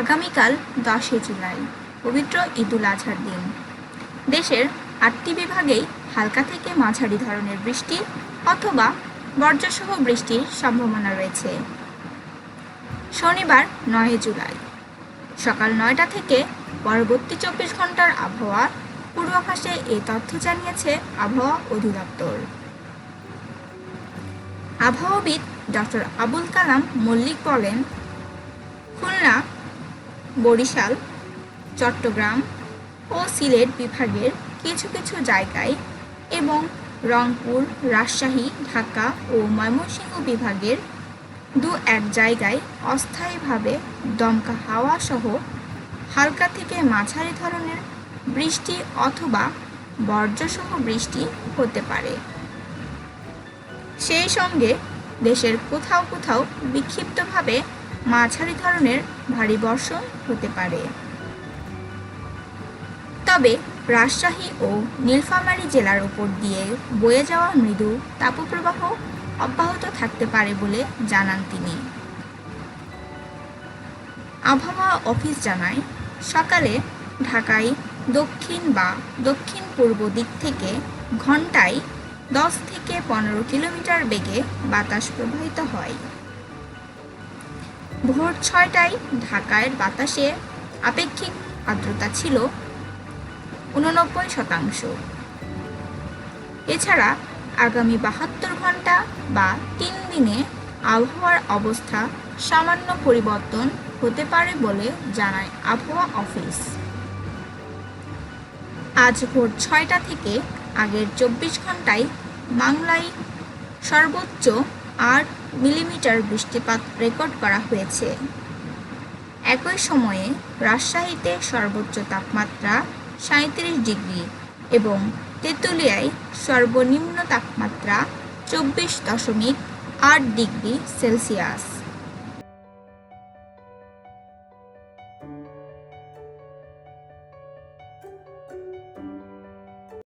আগামীকাল দশই জুলাই, পবিত্র ঈদুল আজহার দিন। দেশের আটটি বিভাগেই হালকা থেকে মাঝারি ধরনের বৃষ্টি অথবা বর্জ্যসহ বৃষ্টির সম্ভাবনা রয়েছে। শনিবার নয় জুলাই, সকাল নয়টা থেকে পরবর্তী চব্বিশ ঘণ্টার আবহাওয়া পূর্বাভাসে এই তথ্য জানিয়েছে আবহাওয়া অধিদপ্তর। আবহাওয়াবিদ ডক্টর আবুল কালাম মল্লিক বলেন, খুলনা বরিশাল, চট্টগ্রাম ও সিলেট বিভাগের কিছু কিছু জায়গায় এবং রংপুর, রাজশাহী, ঢাকা ও ময়মনসিংহ বিভাগের দু এক জায়গায় অস্থায়ীভাবে দমকা হাওয়া সহ হালকা থেকে মাঝারি ধরনের বৃষ্টি অথবা বর্জ্যসহ বৃষ্টি হতে পারে। সেই সঙ্গে দেশের কোথাও কোথাও বিক্ষিপ্তভাবে মাঝারি ধরনের ভারী বর্ষণ হতে পারে। তবে রাজশাহী ও নীলফামারী জেলার উপর দিয়ে বয়ে যাওয়া মৃদু তাপপ্রবাহ অব্যাহত থাকতে পারে বলে জানান তিনি। আবহাওয়া অফিস জানায়, সকালে ঢাকায় দক্ষিণ বা দক্ষিণ পূর্ব দিক থেকে ঘন্টায় দশ থেকে পনেরো কিলোমিটার বেগে বাতাস প্রবাহিত হয়। ভোর ছয়টায় ঢাকায় বাতাসে আপেক্ষিক আর্দ্রতা ছিল উননব্বই শতাংশ। এছাড়া আগামী বাহাত্তর ঘণ্টা বা তিন দিনে আবহাওয়ার অবস্থা সামান্য পরিবর্তন হতে পারে বলে জানায় আবহাওয়া অফিস। আজ ভোর ছয়টা থেকে আগের চব্বিশ ঘন্টায় বাংলায় সর্বোচ্চ আট মিলিমিটার বৃষ্টিপাত রেকর্ড করা হয়েছে। একই সময়ে রাজশাহীতে সর্বোচ্চ তাপমাত্রা সাঁত্রিশ ডিগ্রি এবং তেঁতুলিয়ায় সর্বনিম্ন তাপমাত্রা চব্বিশ দশমিক আট ডিগ্রি সেলসিয়াস।